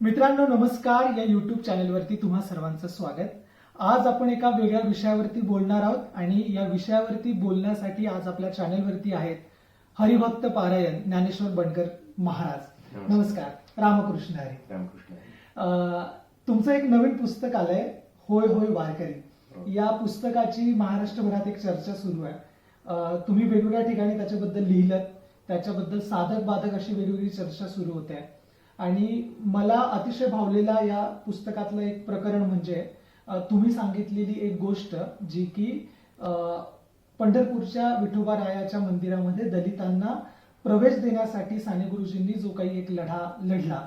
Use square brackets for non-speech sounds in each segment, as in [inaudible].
मित्रांनो नमस्कार. या युट्यूब चॅनलवरती तुम्हा सर्वांचं स्वागत. आज आपण एका वेगळ्या विषयावरती बोलणार आहोत आणि या विषयावरती बोलण्यासाठी आज आपल्या चॅनलवरती आहेत हरिभक्त पारायण ज्ञानेश्वर बनकर महाराज. नमस्कार. रामकृष्ण हरी. रामकृष्ण तुमचं एक नवीन पुस्तक आलंय होय होय वारकरी. हो. या पुस्तकाची महाराष्ट्रभरात एक चर्चा सुरू आहे. तुम्ही वेगवेगळ्या ठिकाणी त्याच्याबद्दल लिहिलं त्याच्याबद्दल साधक बाधक अशी वेगवेगळी चर्चा सुरू होते आणि मला अतिशय भावलेला या पुस्तकातलं एक प्रकरण म्हणजे तुम्ही सांगितलेली एक गोष्ट जी की पंढरपूरच्या विठोबा रायाच्या मंदिरामध्ये दलितांना प्रवेश देण्यासाठी साने गुरुजींनी जो काही एक लढा लढला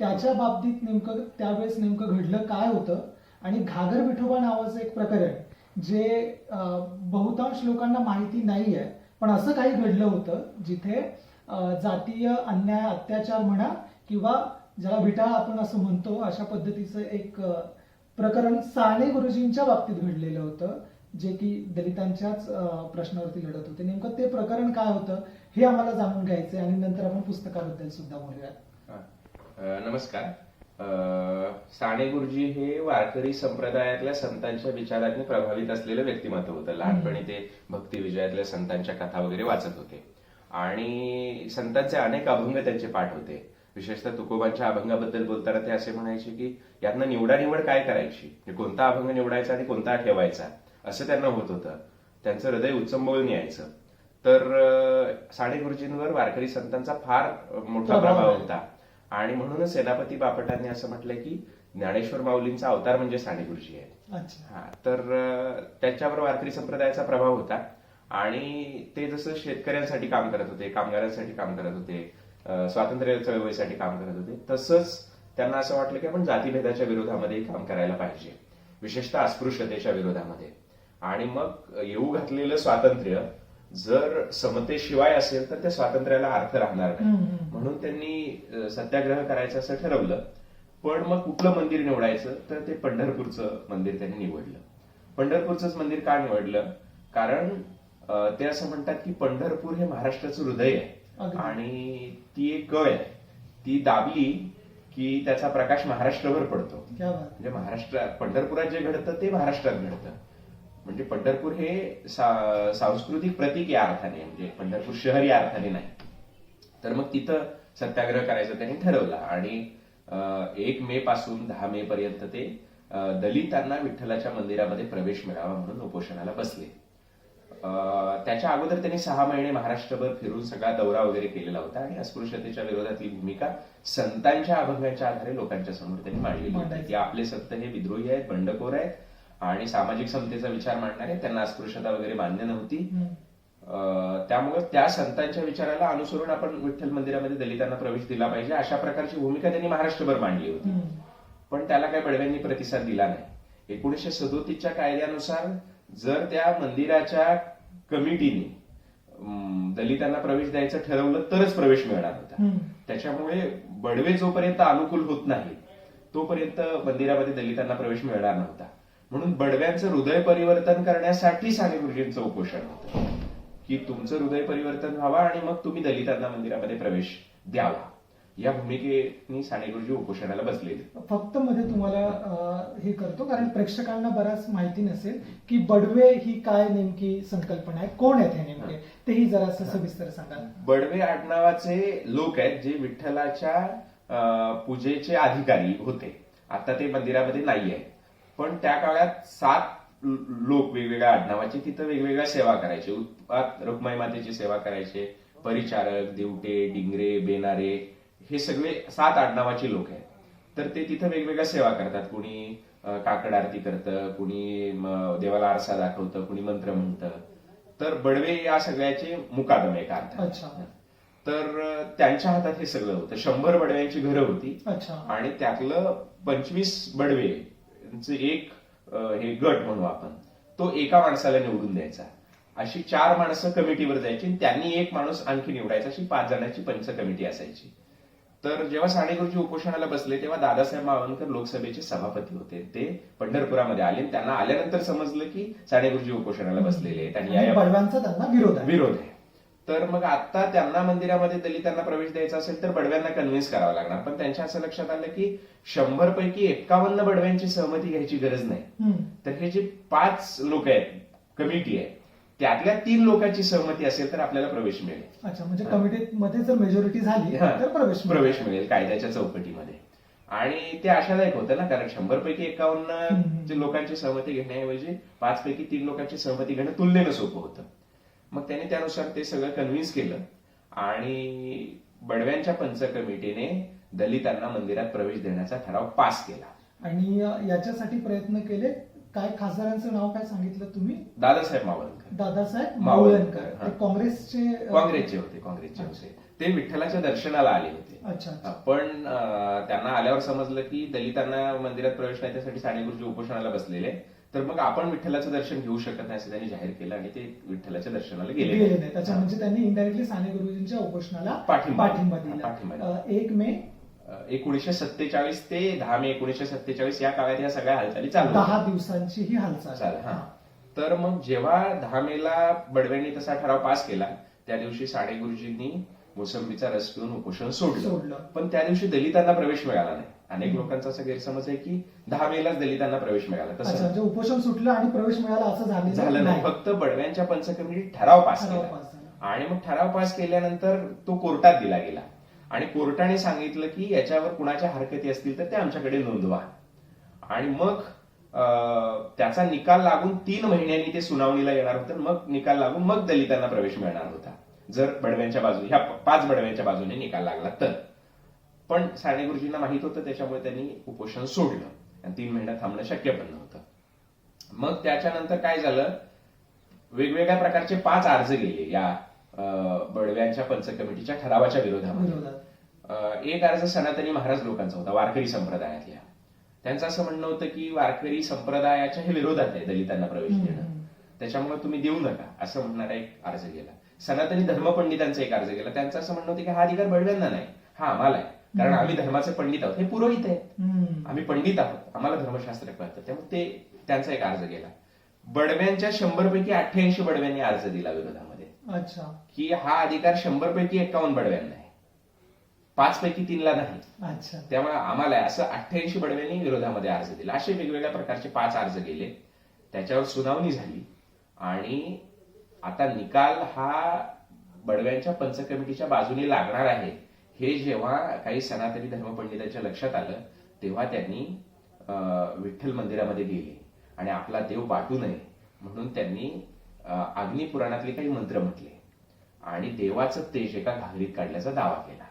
त्याच्या बाबतीत नेमकं त्यावेळेस नेमकं घडलं काय होतं? आणि घागर विठोबा नावाचं एक प्रकरण जे बहुतांश लोकांना माहिती नाही आहे पण असं काही घडलं होतं जिथे जातीय अन्याय अत्याचार म्हणा किंवा ज्याला विटाळ आपण असं म्हणतो अशा पद्धतीचं एक प्रकरण साने गुरुजींच्या बाबतीत घडलेलं होतं जे की दलितांच्याच प्रश्नावरती लढत होते. नेमकं ते प्रकरण काय होतं हे आम्हाला जाणून घ्यायचंय आणि नंतर आपण पुस्तकाबद्दल सुद्धा बोलूयात. अ, नमस्कार. साने गुरुजी हे वारकरी संप्रदायातल्या संतांच्या विचारांनी प्रभावित असलेलं व्यक्तिमत्व होतं. लहानपणी ते भक्ती विजयातल्या संतांच्या कथा वगैरे वाचत होते. आणि संतांचे अनेक अभंग त्यांचे पाठ होते. विशेषतः तुकोबांच्या अभंगाबद्दल बोलताना ते असे म्हणायचे की यातनं निवडा निवड काय करायची? कोणता अभंग निवडायचा आणि कोणता ठेवायचा? असं त्यांना होत होतं. त्यांचं हृदय उच्चंबळून यायचं. तर साने गुरुजींवर वारकरी संतांचा फार मोठा प्रभाव. होता. आणि म्हणूनच सेनापती बापटांनी असं म्हटलंय की ज्ञानेश्वर माऊलींचा अवतार म्हणजे साने गुरुजी आहे अच्छा. हा तर त्यांच्यावर वारकरी संप्रदायाचा प्रभाव होता. आणि ते जसं शेतकऱ्यांसाठी काम करत होते कामगारांसाठी काम करत होते स्वातंत्र्य चळवळीसाठी काम करत होते. तसंच त्यांना असं वाटलं की आपण जातीभेदाच्या विरोधामध्ये काम करायला पाहिजे. विशेषतः अस्पृश्यतेच्या विरोधामध्ये. आणि मग येऊ घातलेलं स्वातंत्र्य जर समतेशिवाय असेल तर त्या स्वातंत्र्याला अर्थ राहणार नाही. म्हणून त्यांनी सत्याग्रह करायचं असं ठरवलं. पण मग कुठलं मंदिर निवडायचं? तर ते पंढरपूरचं मंदिर त्यांनी निवडलं. पंढरपूरचंच मंदिर का निवडलं? कारण ते असं म्हणतात की पंढरपूर हे महाराष्ट्राचं हृदय आहे. आणि ती एक कळ आहे. ती दाबली की त्याचा प्रकाश महाराष्ट्रभर पडतो. म्हणजे महाराष्ट्र पंढरपुरात जे घडतं ते महाराष्ट्रात घडतं. म्हणजे पंढरपूर हे सा- सांस्कृतिक प्रतीक या अर्थाने म्हणजे पंढरपूर शहर या अर्थाने नाही. तर मग तिथं सत्याग्रह करायचं त्यांनी ठरवलं आणि एक मे पासून दहा मे पर्यंत ते दलितांना विठ्ठलाच्या मंदिरामध्ये प्रवेश मिळावा म्हणून उपोषणाला बसले. त्याच्या अगोदर त्यांनी सहा महिने महाराष्ट्रभर फिरून सगळा दौरा वगैरे केलेला होता आणि अस्पृश्यतेच्या विरोधातली भूमिका संतांच्या अभंगाच्या आधारे लोकांच्या समोर त्यांनी मांडलेली होती. की आपले संत हे विद्रोही आहेत बंडखोर आहेत आणि सामाजिक समतेचा विचार मांडणारे. त्यांना अस्पृश्यता वगैरे मान्य नव्हती त्यामुळे त्या संतांच्या विचाराला अनुसरून आपण विठ्ठल मंदिरामध्ये दलितांना प्रवेश दिला पाहिजे अशा प्रकारची भूमिका त्यांनी महाराष्ट्रभर मांडली होती. पण त्याला काही बडव्यांनी प्रतिसाद दिला नाही एकोणीसशे सदोतीसच्या कायद्यानुसार जर त्या मंदिराच्या कमिटीने दलितांना प्रवेश द्यायचं ठरवलं तरच प्रवेश मिळणार होता. त्याच्यामुळे बडवे जोपर्यंत अनुकूल होत नाही तोपर्यंत मंदिरामध्ये दलितांना प्रवेश मिळणार नव्हता. म्हणून बडव्यांचं हृदय परिवर्तन करण्यासाठी साने गुरुजींचं उपोषण होतं. की तुमचं हृदय परिवर्तन व्हावं आणि मग तुम्ही दलितांना मंदिरामध्ये प्रवेश द्यावा. या भूमिकेनी साने गुरुजी उपोषणाला बसलेले. फक्त मध्ये तुम्हाला हे करतो कारण प्रेक्षकांना बराच माहिती नसेल की बडवे ही काय नेमकी संकल्पना आहे कोण आहेत हे नेमके? तेही जरा सविस्तर सांगा बडवे आडनावाचे लोक आहेत जे विठ्ठलाच्या पूजेचे अधिकारी होते. आता ते मंदिरामध्ये नाही आहेत पण त्या काळात सात लोक वेगवेगळ्या आडनावाचे तिथं वेगवेगळ्या सेवा करायचे. उत्पात रुक्माई मातेची सेवा करायचे. परिचारक दिवटे डिंगरे बेनारे हे सगळे सात आडनावाचे लोक आहेत. तर ते तिथं वेगवेगळ्या सेवा करतात. कुणी काकड आरती करतं कुणी देवाला आरसा दाखवतं कुणी मंत्र म्हणतं. तर बडवे या सगळ्याचे मुकादम एका अर्थाने अच्छा. तर त्यांच्या हातात हे सगळं होतं. शंभर बडव्यांची घरं होती. अच्छा. आणि त्यातलं पंचवीस बडवे एक हे गट म्हणू आपण तो एका माणसाला निवडून द्यायचा. अशी चार माणसं कमिटीवर जायची आणि त्यांनी एक माणूस आणखी निवडायचा. अशी पाच जणांची पंच कमिटी असायची. तर जेव्हा साने गुरुजी उपोषणाला बसले तेव्हा दादासाहेब मावळकर लोकसभेचे सभापती होते. ते पंढरपुरामध्ये आले. त्यांना आल्यानंतर समजलं की साने गुरुजी उपोषणाला बसलेले आहेत आणि या बडव्यांचा त्यांना विरोध आहे. विरोध आहे. तर मग आता त्यांना मंदिरामध्ये दलितांना प्रवेश द्यायचा असेल तर बडव्यांना कन्व्हिन्स करावं लागणार. पण त्यांच्या असं लक्षात आलं की शंभर पैकी एक्कावन्न बडव्यांची सहमती घ्यायची गरज नाही. तर हे जे पाच लोक आहेत कमिटी आहे त्यातल्या तीन लोकांची सहमती असेल तर आपल्याला प्रवेश मिळेल अच्छा म्हणजे कमिटीत मध्ये जर मेजॉरिटी झाली हा. तर प्रवेश मिळेल. प्रवेश मिळेल कायद्याच्या चौकटीमध्ये आणि ते आशादायक होतं ना कारण शंभर पैकी एकावन्न. जे लोकांची सहमती घेण्याऐवजी पाच पैकी तीन लोकांची सहमती घेणं तुलनेनं सोपं होतं मग त्याने त्यानुसार ते सगळं कन्व्हिन्स केलं आणि बडव्यांच्या पंच कमिटीने दलितांना मंदिरात प्रवेश देण्याचा ठराव पास केला आणि अ, याच्यासाठी प्रयत्न केले काय खासदारांचं नाव काय सांगितलं तुम्ही? दादासाहेब मावळकर. दादासाहेब मावळकर, हा. काँग्रेसचे अ, काँग्रेसचे होते काँग्रेसचे होते. ते विठ्ठलाच्या दर्शनाला आले होते. अच्छा अच्छा. पण अं, त्यांना आल्यावर समजलं की दलितांना मंदिरात प्रवेश नाही त्यासाठी साने गुरुजी उपोषणाला बसलेले तर मग आपण विठ्ठलाचं दर्शन घेऊ शकत नाही असं त्यांनी जाहीर केलं आणि ते विठ्ठलाच्या दर्शनाला गेले. गेले नाही. त्याच्या म्हणजे त्यांनी इनडायरेक्टली साने गुरुजींच्या उपोषणाला पाठिंबा. दिला. दिला. अ, एक मे एकोणीशे सत्तेचाळीस ते दहा मे एकोणीशे सत्तेचाळीस या काळात या सगळ्या हालचाली चालू. दहा दिवसांची ही हालचाल. हा. तर मग जेव्हा दहा मेला बडव्यांनी तसा ठराव पास केला त्या दिवशी साने गुरुजींनी मोसंबीचा रस पिऊन उपोषण सोडलं. सोडलं. पण त्या दिवशी दलितांना प्रवेश मिळाला नाही. अनेक लोकांचा असा गैरसमज आहे की दहा मेलाच दलितांना प्रवेश मिळाला. तसं म्हणजे उपोषण सुटलं आणि प्रवेश मिळाला असं झालं झालं नाही. फक्त बडव्यांच्या पंचकमिटी ठराव पास केला. आणि मग ठराव पास केल्यानंतर तो कोर्टात दिला गेला. आणि कोर्टाने सांगितलं की याच्यावर कुणाच्या हरकती असतील तर ते आमच्याकडे नोंदवा. आणि मग अं, त्याचा निकाल लागून तीन महिन्यांनी ते सुनावणीला येणार होतं. मग निकाल लागून मग दलितांना प्रवेश मिळणार होता. जर बडव्यांच्या बाजू ह्या पाच बडव्यांच्या बाजूने निकाल लागला तर. पण साने गुरुजींना माहीत होतं त्याच्यामुळे त्यांनी उपोषण सोडलं. आणि तीन महिन्यात थांबणं शक्य पण नव्हतं. मग त्याच्यानंतर काय झालं? वेगवेगळ्या प्रकारचे पाच अर्ज गेले या बडव्यांच्या पंच कमिटीच्या ठरावाच्या विरोधामध्ये. एक अर्ज सनातनी महाराज लोकांचा होता वारकरी संप्रदायातल्या. त्यांचं असं म्हणणं होतं की वारकरी संप्रदायाच्या हे विरोधात आहे दलितांना प्रवेश देणं. त्याच्यामुळे तुम्ही देऊ नका असं म्हणणारा एक अर्ज गेला. सनातनी धर्मपंडितांचा एक अर्ज गेला. त्यांचं असं म्हणणं होतं की हा अधिकार बडव्यांना नाही हा आम्हाला आहे. कारण आम्ही धर्माचे पंडित आहोत हे पुरोहित आहेत. आम्ही पंडित आहोत आम्हाला धर्मशास्त्र कळतं. त्यामुळे ते त्यांचा एक अर्ज गेला. बडव्यांच्या शंभर पैकी अठ्ठ्याऐंशी बडव्यांनी अर्ज दिला विरोधामध्ये. अच्छा. की हा अधिकार शंभर पैकी एकावन्न बडव्यांना आहे. पाच पैकी तीनला नाही. अच्छा. त्यामुळे आम्हाला. असं अठ्ठ्याऐंशी बडव्यांनी विरोधामध्ये अर्ज दिला. असे वेगवेगळ्या प्रकारचे पाच अर्ज गेले. त्याच्यावर सुनावणी झाली. आणि आता निकाल हा बडव्यांच्या पंच कमिटीच्या बाजूने लागणार आहे. हे जेव्हा काही सनातनी धर्मपंडितांच्या लक्षात आलं तेव्हा त्यांनी विठ्ठल मंदिरामध्ये गेले. आणि आपला देव बाटू नये म्हणून त्यांनी अं, अग्नी पुराणातले काही मंत्र म्हटले. आणि देवाचं तेज एका घागरीत काढल्याचा दावा केला.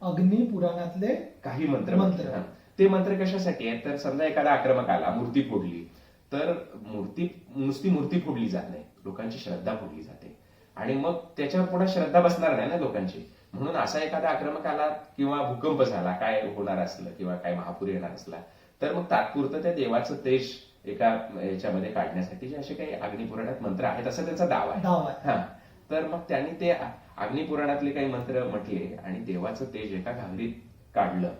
अग्नी पुराणातले काही मंत्र मंत्र. ते मंत्र कशासाठी आहेत? तर समजा एखादा आक्रमक आला मूर्ती फोडली तर मूर्ती नुसती मूर्ती फोडली जात नाही. लोकांची श्रद्धा फोडली जाते. आणि मग त्याच्यावर पुन्हा श्रद्धा बसणार नाही ना लोकांची. म्हणून असा एखादा आक्रमक आला किंवा भूकंप झाला काय होणार असलं किंवा काय महापूर येणार असला तर मग तात्पुरतं त्या देवाचं तेज एका याच्यामध्ये काढण्यासाठी जे असे काही अग्निपुराणात मंत्र आहेत असा त्यांचा दावा आहे. हा. तर मग त्यांनी ते अग्निपुराणातले काही मंत्र म्हटले आणि देवाचं तेज एका घागरीत काढलं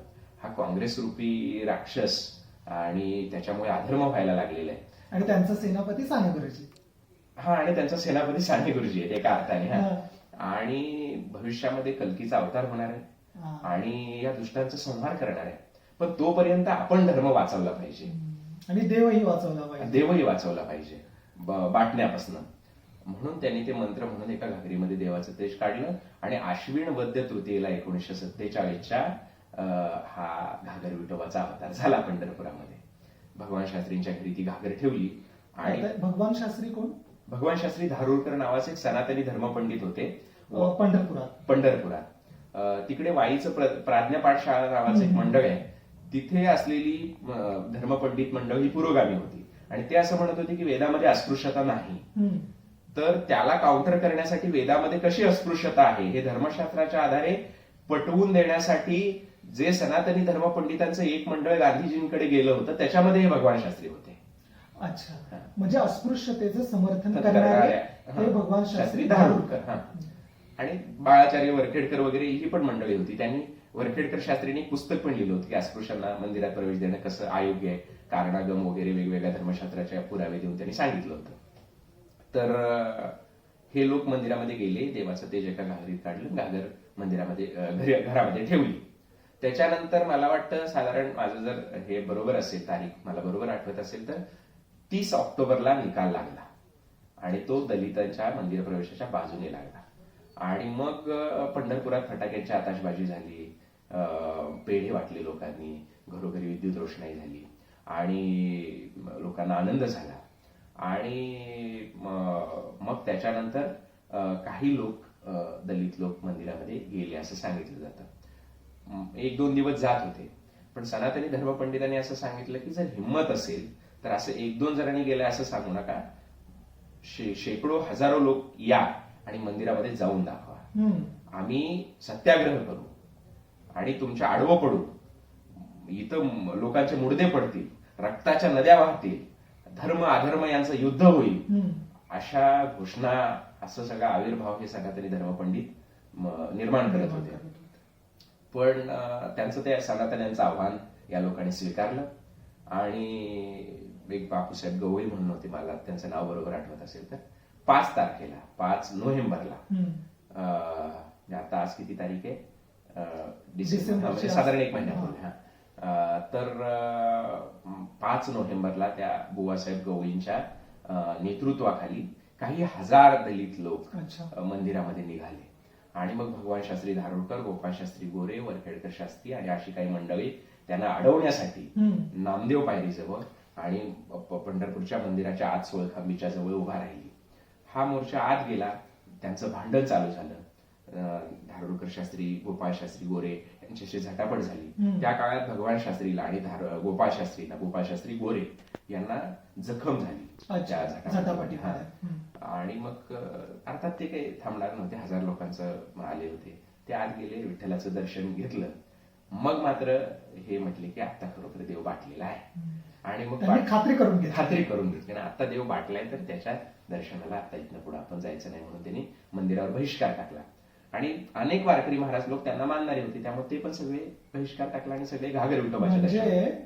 हा काँग्रेस रूपी राक्षस आणि त्याच्यामुळे अधर्म व्हायला लागलेला आहे. आणि त्यांचा सेनापती साने गुरुजी हा आणि त्यांचा सेनापती साने गुरुजी आहेत एका अर्थाने हा. आणि भविष्यामध्ये कल्कीचा अवतार होणार आहे. आणि या दुष्टांचा संहार करणार आहे. पण तोपर्यंत आपण धर्म वाचवला पाहिजे. आणि देवही वाचवला पाहिजे. देवही वाचवला पाहिजे. बाटण्यापासून. म्हणून त्यांनी ते मंत्र म्हणून एका घागरीमध्ये देवाचं तेज काढलं आणि आश्विन वद्य तृतीयेला एकोणीसशे सत्तेचाळीसच्या हा घागर विठोबाचा अवतार झाला पंढरपुरामध्ये. भगवान शास्त्रींच्या घरी ती घागर ठेवली आणि भगवान शास्त्री कोण? भगवान शास्त्री धारूरकर नावाचे एक सनातनी धर्मपंडित होते. पंढरपुरात. पंढरपुरात. तिकडे वाईचं प्र- प्राज्ञपाठ शाळा नावाचं एक. मंडळ आहे. तिथे असलेली धर्मपंडित मंडळ ही पुरोगामी होती आणि ते असं म्हणत होते की वेदामध्ये अस्पृश्यता नाही. तर त्याला काउंटर करण्यासाठी वेदामध्ये कशी अस्पृश्यता आहे हे धर्मशास्त्राच्या आधारे पटवून देण्यासाठी जे सनातनी धर्मपंडितांचं एक मंडळ गांधीजींकडे गेलं होतं त्याच्यामध्ये हे भगवान शास्त्री होते अच्छा. म्हणजे अस्पृश्यतेचं समर्थन करणारे हे. भगवान शास्त्री धारूरकर हा. आणि बाळाचार्य वरखेडकर वगैरे ही पण मंडळी होती त्यांनी वरखेडकर शास्त्रींनी पुस्तक पण लिहिलं होतं की अस्पृश्यांना मंदिरात प्रवेश देणं कसं अयोग्य आहे कारणागम वगैरे वेगवेगळ्या धर्मशास्त्राच्या पुरावे देऊन त्यांनी सांगितलं होतं. तर हे लोक मंदिरामध्ये गेले देवाचं तेज एका घागरीत काढलं घागर मंदिरामध्ये घरी घरामध्ये ठेवली. त्याच्यानंतर मला वाटतं साधारण माझं जर हे बरोबर असेल तारीख मला बरोबर आठवत असेल तर तीस ऑक्टोबरला निकाल लागला. आणि तो दलितांच्या मंदिर प्रवेशाच्या बाजूने लागला. आणि मग पंढरपुरात फटाक्यांची आताशबाजी झाली. पेढे वाटले लोकांनी. घरोघरी विद्युत रोषणाई झाली. आणि लोकांना आनंद झाला. आणि मग त्याच्यानंतर काही लोक दलित लोक मंदिरामध्ये गेले असं सांगितलं जातं. एक दोन दिवस जात होते. पण सनातनी धर्मपंडितांनी असं सांगितलं की जर हिंमत असेल तर असं एक दोन जणांनी गेलं असं सांगू नका. शे- शेकडो हजारो लोक या आणि मंदिरामध्ये जाऊन दाखवा. आम्ही सत्याग्रह करू. आणि तुमच्या आडवं पडू इथं लोकांचे मुडदे पडतील रक्ताच्या नद्या वाहतील धर्म अधर्म यांचं युद्ध होईल. अशा घोषणा असं सगळा आविर्भाव हे सनातनी धर्मपंडित निर्माण करत होते. पण त्यांचं ते सनातन्यांचं आव्हान या लोकांनी स्वीकारलं. आणि एक बापूसाहेब गवळी म्हणून होते मला त्यांचं नाव बरोबर आठवत असेल तर पाच तारखेला पाच नोव्हेंबरला. आता आज किती तारीख आहे? डिसेंबर म्हणजे. साधारण एक महिन्यापूर्वी हा. तर पाच नोव्हेंबरला त्या बुवासाहेब गवळींच्या नेतृत्वाखाली काही हजार दलित लोक मंदिरामध्ये निघाले. आणि मग भगवान शास्त्री धारोडकर गोपाळ शास्त्री गोरे वरखेडकर शास्त्री आणि अशी काही मंडळी त्यांना अडवण्यासाठी. नामदेव पायरीजवळ आणि पंढरपूरच्या मंदिराच्या आत सोळखांबीच्या जवळ उभा राहिली. हा मोर्चा आत गेला त्यांचं भांडण चालू झालं. धारोडकर शास्त्री गोपाळ शास्त्री गोरे यांच्याशी झटापट झाली. त्या काळात भगवान शास्त्रीला आणि धार- गोपाळ शास्त्रीला गोपाळ शास्त्री गोरे यांना जखम झाली. त्या. झटापटी हा. आणि मग अर्थात ते काही थांबणार नव्हते. हजार लोकांचं आले होते. ते आत गेले विठ्ठलाचं दर्शन घेतलं. मग मात्र हे म्हटले की आता खरोखर देव बाटलेला आहे. आणि मग खात्री करून घेतली. खात्री करून घेतली. आता देव बाटलाय तर त्याच्या दर्शनाला आता इथनं पुढे आपण जायचं नाही म्हणून त्यांनी मंदिरावर बहिष्कार टाकला. आणि अनेक वारकरी महाराज लोक त्यांना मानणारे होते. त्यामुळे ते पण सगळे बहिष्कार टाकला आणि सगळे घागर म्हणजे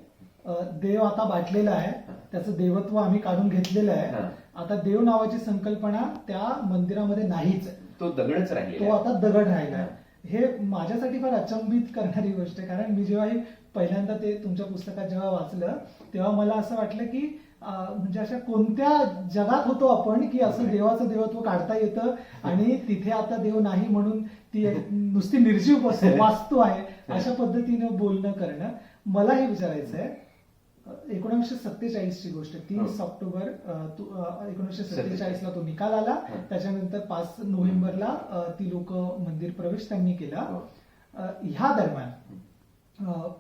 देव आता बाटलेला आहे. त्याचं देवत्व आम्ही काढून घेतलेलं आहे. आता देव नावाची संकल्पना त्या मंदिरामध्ये नाहीच. तो दगडच तो राहिलेला आता दगड राहिला हे. माझ्यासाठी फार अचंबित करणारी गोष्ट आहे. कारण मी जेव्हा हे पहिल्यांदा ते तुमच्या पुस्तकात जेव्हा वाचलं तेव्हा मला असं वाटलं की म्हणजे अशा कोणत्या जगात होतो आपण की असं देवाचं देवत्व काढता येतं आणि तिथे आता देव नाही म्हणून ती नुसती निर्जीव वस्तू [laughs] वास्तू आहे अशा पद्धतीनं बोलणं करणं. मला हे विचारायचं आहे एकोणीसशे सत्तेचाळीस ची गोष्ट तीस ऑक्टोबर अं, तु- अं, एकोणीसशे सत्तेचाळीस. ला तो निकाल आला. हं. त्याच्यानंतर पाच नोव्हेंबरला ती लोक मंदिर प्रवेश त्यांनी केला. हो. ह्या दरम्यान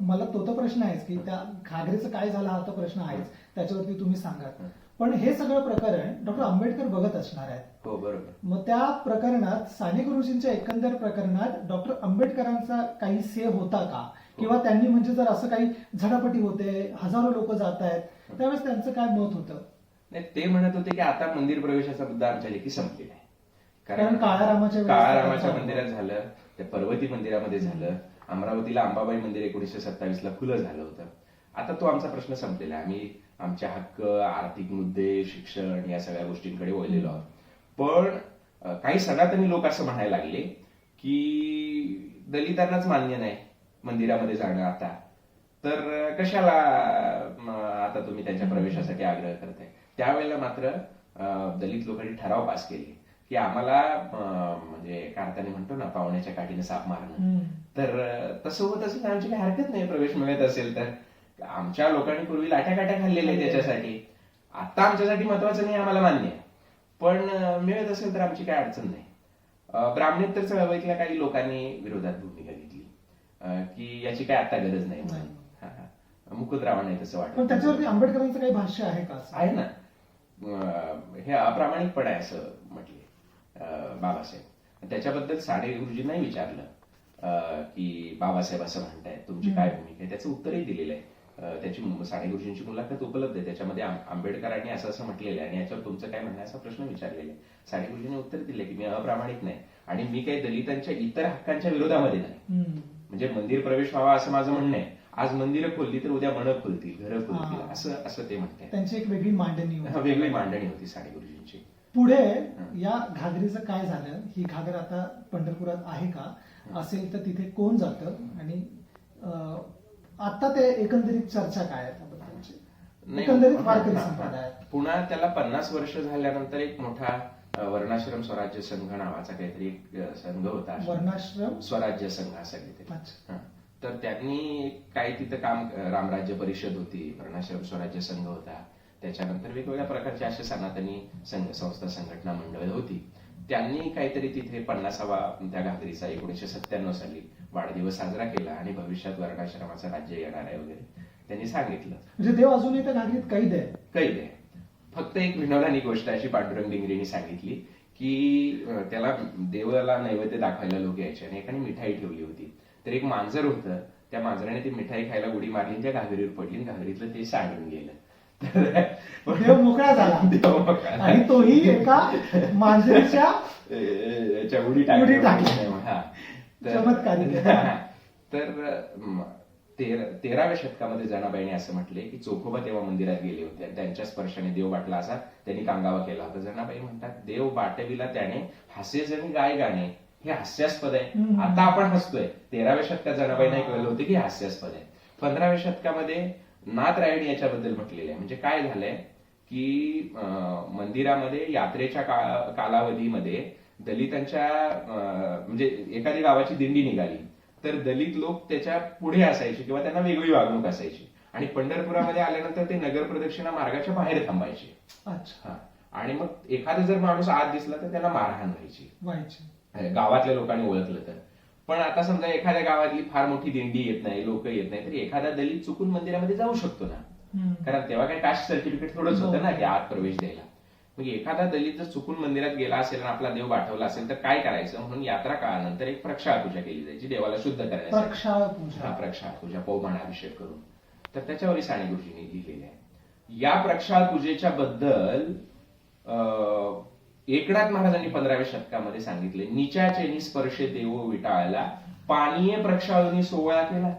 मला तो तर प्रश्न आहेच की त्या घागरेचं काय झालं हा तर प्रश्न आहेच. त्याच्यावरती तुम्ही सांगा. हं. पण हे सगळं प्रकरण डॉक्टर आंबेडकर बघत असणार आहेत. हो बरोबर. मग त्या प्रकरणात साने गुरुजींच्या एकंदर प्रकरणात डॉक्टर आंबेडकरांचा काही से होता का? किंवा त्यांनी म्हणजे जर असं काही झटापटी होते हजारो लोक जात आहेत त्यावेळेस त्यांचं काय मत होतं? नाही ते म्हणत होते की आता मंदिर प्रवेशाचा मुद्दा आमच्या लेखी संपलेला आहे. कारण काळारामाच्या काळारामाच्या मंदिरात झालं त्या पर्वती मंदिरामध्ये झालं अमरावतीला अंबाबाई मंदिर एकोणीसशे सत्तावीस ला खुलं झालं होतं. आता तो आमचा प्रश्न संपलेला आहे. आम्ही आमच्या हक्क आर्थिक मुद्दे शिक्षण या सगळ्या गोष्टींकडे वळलेलो आहोत. पण काही सनातनी लोक असं म्हणायला लागले की दलितांनाच मान्य नाही मंदिरामध्ये जाणं आता. तर कशाला आता तुम्ही त्यांच्या प्रवेशासाठी आग्रह करताय? त्यावेळेला मात्र दलित लोकांनी ठराव पास केले की आम्हाला म्हणजे कारताने म्हणतो ना पावण्याच्या काठीने साप मारणं. तर तसं होत असेल तर आमची काही हरकत नाही प्रवेश मिळत असेल तर. आमच्या लोकांनी पूर्वी लाट्या काट्या खाल्लेल्या आहेत त्याच्यासाठी. आता आमच्यासाठी महत्वाचं नाही आम्हाला मान्य आहे. पण मिळत असेल तर आमची काही अडचण नाही. ब्राह्मणेतर चळवळीतल्या काही लोकांनी विरोधात भूमिका घेतली. की याची काय आता गरज नाही म्हणून. हा, हा. मुकुंदरावांना तसं वाटत. पण त्याच्यावरती आंबेडकरांचं काही भाष्य आहे का? आहे ना. हे अप्रामाणिकपणा आहे असं म्हटले बाबासाहेब. त्याच्याबद्दल साडे गुरुजींनाही विचारलं की बाबासाहेब असं म्हणतायत तुमची काय भूमिका आहे? त्याचं उत्तरही दिलेलं आहे. त्याची साडे गुरुजींची मुलाखत उपलब्ध आहे. त्याच्यामध्ये आंबेडकरांनी असं असं म्हटलेलं आहे आणि याच्यावर तुमचं काय म्हणणं आहे असा प्रश्न विचारलेला आहे. साडे गुरुजींनी उत्तर दिले की मी अप्रामाणिक नाही आणि मी काही दलितांच्या इतर हक्कांच्या विरोधामध्ये नाही. म्हणजे मंदिर प्रवेश व्हावा असं माझं म्हणणं आहे. आज मंदिरं खोलली तर उद्या मनं खोलतील घरं खोलतील. असं असं ते म्हणतात त्यांची एक वेगळी मांडणी. [laughs] वेगळी मांडणी होती साडे गुरुजींची. पुढे या घागरीचं काय झालं? ही घागर आता पंढरपुरात आहे का? असेल तर तिथे कोण जातं? आणि आता ते एकंदरीत चर्चा काय आहे त्याबद्दलची? नाही, एकंदरीत वारकरी. संप्रदायात पुन्हा त्याला पन्नास वर्ष झाल्यानंतर एक मोठा वर्णाश्रम स्वराज्य संघ नावाचा काहीतरी एक संघ होता. वर्णाश्रम? स्वराज्य संघ असं काहीतरी. तर त्यांनी काही तिथं काम रामराज्य परिषद होती वर्णाश्रम स्वराज्य संघ होता. त्याच्यानंतर वेगवेगळ्या प्रकारचे असे सनातनी संघ संस्था संघटना मंडळ होती. त्यांनी काहीतरी तिथे पन्नासावा त्या घागरीचा एकोणीशे सत्त्याण्णव साली वाढदिवस साजरा केला आणि भविष्यात वर्णाश्रमाचं राज्य येणार आहे वगैरे. त्यांनी सांगितलं. म्हणजे देव अजूनही त्या घागरीत कैद आहे. कैद आहे. फक्त एक विनोदानी गोष्ट अशी पांडुरंग डिंगरेनी सांगितली की त्याला देवाला नैवेद्य दाखवायला लोक यायचे आणि एकाने मिठाई ठेवली होती. तर एक मांजर होतं त्या मांजराने ती मिठाई खायला उडी मारली त्या घागरीवर पडली घागरीतलं ते सांडून गेलं. देव मोकळा झाला. आणि तोही एका मांजरीच्या [laughs] उडी टाकली. हा. तर- [laughs] तेराव्या शतकामध्ये जनाबाईने असं म्हटले की चोखोबा तेव्हा मंदिरात गेले होते आणि त्यांच्या स्पर्शाने देव वाटला असा त्यांनी कांगावा केला होता. जनाबाई म्हणतात देव बाटविला त्याने हास्य जणी गाय गाणे हे हास्यास्पद आहे. आता आपण हसतोय. तेराव्या शतकात जनाबाईने कळलं होतं की हास्यास्पद आहे. पंधराव्या शतकामध्ये नाथ रायणी याच्याबद्दल म्हटलेलं आहे. म्हणजे काय झालंय की मंदिरामध्ये यात्रेच्या का- कालावधीमध्ये दलितांच्या म्हणजे एखादी गावाची दिंडी निघाली तर दलित लोक त्याच्या पुढे असायचे किंवा त्यांना वेगळी वागणूक असायची. आणि पंढरपुरामध्ये आल्यानंतर ते नगर प्रदक्षिणा मार्गाच्या बाहेर थांबायचे. अच्छा. आणि मग एखादा जर माणूस आत दिसला तर त्याला मारहाण व्हायची. गावातल्या लोकांनी ओळखलं तर. पण आता समजा एखाद्या गावातली फार मोठी दिंडी येत नाही लोक येत नाही तरी एखादा दलित चुकून मंदिरामध्ये जाऊ शकतो ना. कारण तेव्हा काही कास्ट सर्टिफिकेट थोडंच होतं ना की आत प्रवेश द्यायला. मग एखादा दलित जर चुकून मंदिरात गेला असेल आणि आपला देव पाठवला असेल तर काय करायचं? म्हणून यात्रा काळानंतर एक प्रक्षाळ पूजा केली जायची देवाला शुद्ध करण्यासाठी. प्रक्षाळ हा पूजा प्रक्षाळ पूजा पौमाणाभिषेक करून. तर त्याच्यावर साने गुरुजींनी लिहिलेले आहे. या प्रक्षाळ पूजेच्या बद्दल अं, एकनाथ महाराजांनी पंधराव्या शतकामध्ये सांगितले निचाचे निस्पर्शे देव विटाळला पाणीये प्रक्षाळनी सोहळा केला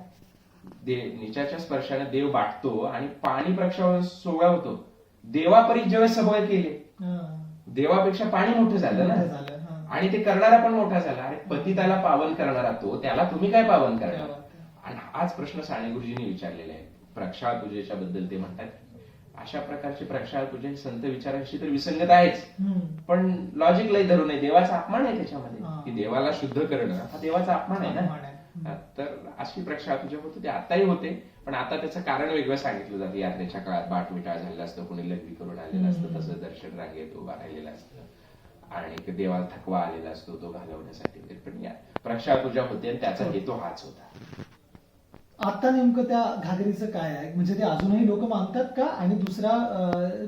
दे निचाच्या स्पर्शाने देव बाटतो आणि पाणी प्रक्षाळन सोहळा होतो देवापरी जेव्हा सबळ केले. देवापेक्षा पाणी मोठं झालं ना. आणि ते करणारा पण मोठा झाला अरे पतिताला पावन करणारा तो त्याला तुम्ही काय पावन करणार. आणि हाच प्रश्न साने गुरुजींनी विचारलेला आहे प्रक्षाळ पूजेच्या बद्दल ते म्हणतात अशा प्रकारची प्रक्षाळ पूजा ही संत विचारांशी तर विसंगत आहेच. पण लॉजिक लय धरून आहे. देवाचा अपमान आहे त्याच्यामध्ये. हा. की देवाला शुद्ध करणं. हा देवाचा अपमान आहे ना. हा, तर अशी प्रक्षाळ पूजा होते. ते आताही होते. पण आता त्याचं कारण वेगळं सांगितलं जातं. यात्रेच्या काळात बाट विटाळ झालेलं असतं. कोणी लग्नी करून आलेलं असतं. तसं दर्शन रांगेत उभा राहिलेलं असतं. आणि देवाला थकवा आलेला असतो. तो घालवण्यासाठी. पण या प्रक्षाळ पूजा होते आणि त्याचा हेतू हाच होता. आता नेमकं त्या घागरीचं काय आहे? म्हणजे ते अजूनही लोक मानतात का? आणि दुसरा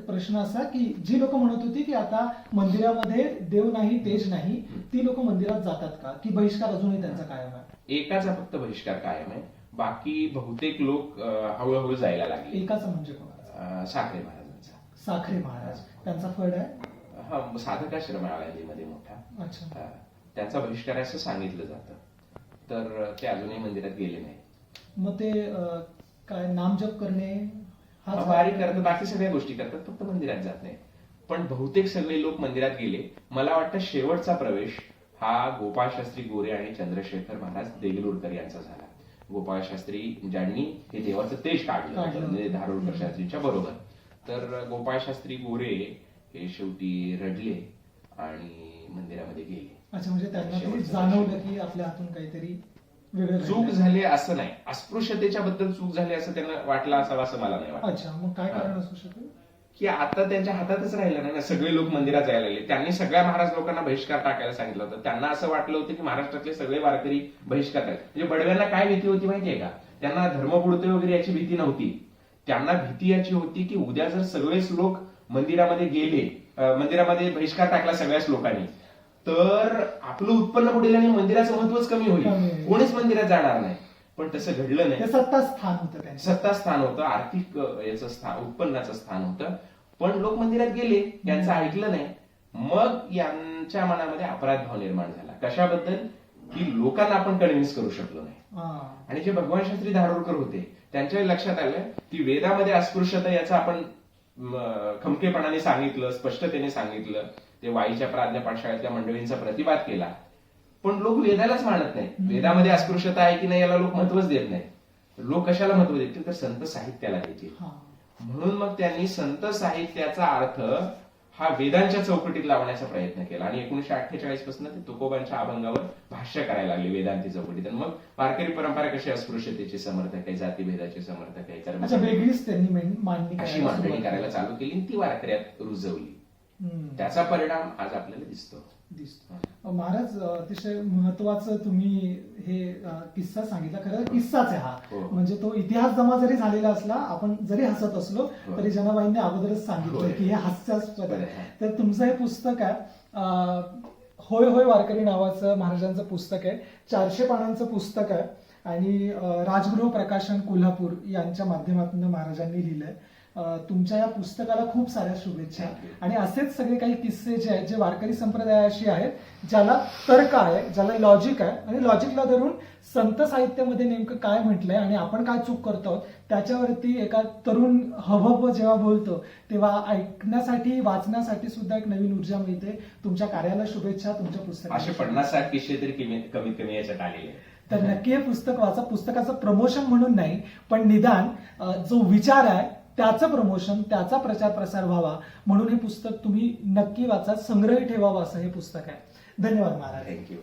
प्रश्न असा की जी लोक म्हणत होती की आता मंदिरामध्ये देव नाही तेज नाही ती लोक मंदिरात जातात का? की बहिष्कार अजूनही त्यांचा कायम आहे? एकाचा फक्त बहिष्कार कायम आहे. बाकी बहुतेक लोक हळूहळू जायला लागले. एकाचा म्हणजे कोणाचा? साखरे महाराजांचा. साखरे महाराज. त्यांचा फड आहे? हा साधकाश्रम आहे मोठा. अच्छा. त्यांचा बहिष्कार असं सांगितलं जातं. तर ते अजूनही मंदिरात गेले नाही मग ते अं, काय नामजप करणे हाच वारी करतात बाकी सगळ्या गोष्टी करतात फक्त मंदिरात जात नाही. पण बहुतेक सगळे लोक मंदिरात गेले. मला वाटतं शेवटचा प्रवेश हा गोपाळ शास्त्री गोरे आणि चंद्रशेखर महाराज देगलूरकर यांचा झाला. गोपाळ शास्त्री ज्यांनी हे देवाचं तेज काढलं काढलं. म्हणजे धारोडकर शास्त्रीच्या बरोबर. तर गोपाळ शास्त्री गोरे हे शेवटी रडले आणि मंदिरामध्ये गेले. अच्छा म्हणजे त्यांना ते शेवटचं जाणवलं की आपल्या हातून काहीतरी चूक. झाली असं नाही. अस्पृश्यतेच्या बद्दल चूक झाली असं त्यांना वाटलं असावं असं मला नाही वाटत. अच्छा मग काय कारण असू शकेल? की आता त्यांच्या हातातच राहिलं नाही ना सगळे लोक मंदिरात जायला लागले. त्यांनी सगळ्या महाराज लोकांना बहिष्कार टाकायला सांगितलं होतं. त्यांना असं वाटलं होतं की महाराष्ट्रातले सगळे वारकरी बहिष्कार म्हणजे बडव्यांना काय भीती होती माहितीये का? त्यांना धर्म बुडतोय वगैरे याची भीती नव्हती. त्यांना भीती याची होती की उद्या जर सगळेच लोक मंदिरामध्ये गेले मंदिरामध्ये बहिष्कार टाकला सगळ्याच लोकांनी तर आपलं उत्पन्न बुडेल आणि मंदिराचं महत्वच कमी होईल. कोणीच मंदिरात जाणार नाही. पण तसं घडलं नाही. सत्ता स्थान होतं त्यांचं. सत्ता स्थान होतं आर्थिक याचं स्थान उत्पन्नाचं स्थान होतं. पण लोक मंदिरात गेले यांचं ऐकलं नाही. मग यांच्या मनामध्ये अपराध भाव निर्माण झाला. कशाबद्दल? की लोकांना आपण कन्व्हिन्स करू शकलो नाही. आणि जे भगवान शास्त्री धारोरकर होते त्यांच्या लक्षात आलं की वेदामध्ये अस्पृश्यता याचं आपण खमकेपणाने सांगितलं स्पष्टतेने सांगितलं. ते वाईच्या प्राज्ञा पाठशाळेतल्या मंडळींचा प्रतिवाद केला. पण लोक वेदालाच मानत नाही वेदामध्ये अस्पृश्यता आहे की नाही याला लोक महत्वच देत नाही लोक कशाला महत्त्व देतील तर संत साहित्याला देतील म्हणून मग त्यांनी संत साहित्याचा अर्थ हा वेदांच्या चौकटीत लावण्याचा प्रयत्न केला. आणि एकोणीशे अठ्ठेचाळीसपासून ते तुकोबांच्या अभंगावर भाष्य करायला लागले वेदांती चौकटीत. आणि मग वारकरी परंपरा कशी अस्पृश्यतेचे समर्थक आहे जातीभेदाचे समर्थक आहे मांडणी अशी करायला मांडणी करायला केली. चालू केली ती वारकऱ्यात रुजवली. त्याचा परिणाम आज आपल्याला दिसतो दिसतो महाराज अतिशय महत्वाचं तुम्ही हे किस्सा सांगितला खरं किस्साच आहे हा हो. म्हणजे तो इतिहास जमा जरी झालेला असला आपण जरी हसत असलो हो. तरी जनाबाईंनी अगोदरच सांगितलं. की हे हास्यास्पद आहे. तर तुमचं हे पुस्तक आहे होय होय वारकरी नावाचं महाराजांचं पुस्तक आहे चारशे पानांचं पुस्तक आहे आणि राजगृह प्रकाशन कोल्हापूर यांच्या माध्यमातून महाराजांनी लिहिलंय तुमच्या या पुस्तकाला खूप साऱ्या शुभेच्छा. आणि असेच सगळे काही किस्से जे आहेत जे वारकरी संप्रदायाशी आहेत ज्याला तर्क आहे ज्याला लॉजिक आहे आणि लॉजिकला धरून संत साहित्यामध्ये नेमकं काय म्हटलंय आणि आपण काय चूक करतो त्याच्यावरती एका तरुण हवब जेव्हा बोलतो तेव्हा ऐकण्यासाठी वाचण्यासाठी सुद्धा एक नवीन ऊर्जा मिळते तुमच्या कार्याला शुभेच्छा तुमच्या असे पुस्तकाला पन्नास साठ किस्से तरी कमी- कमीत कमी याच्यात आलेले. तर नक्की हे पुस्तक वाचा पुस्तकाचं प्रमोशन म्हणून नाही पण निदान जो विचार आहे त्याचं प्रमोशन त्याचा प्रचार प्रसार व्हावा म्हणून हे पुस्तक तुम्ही नक्की वाचा संग्रही ठेवावा असं हे पुस्तक आहे. धन्यवाद महाराज. थँक्यू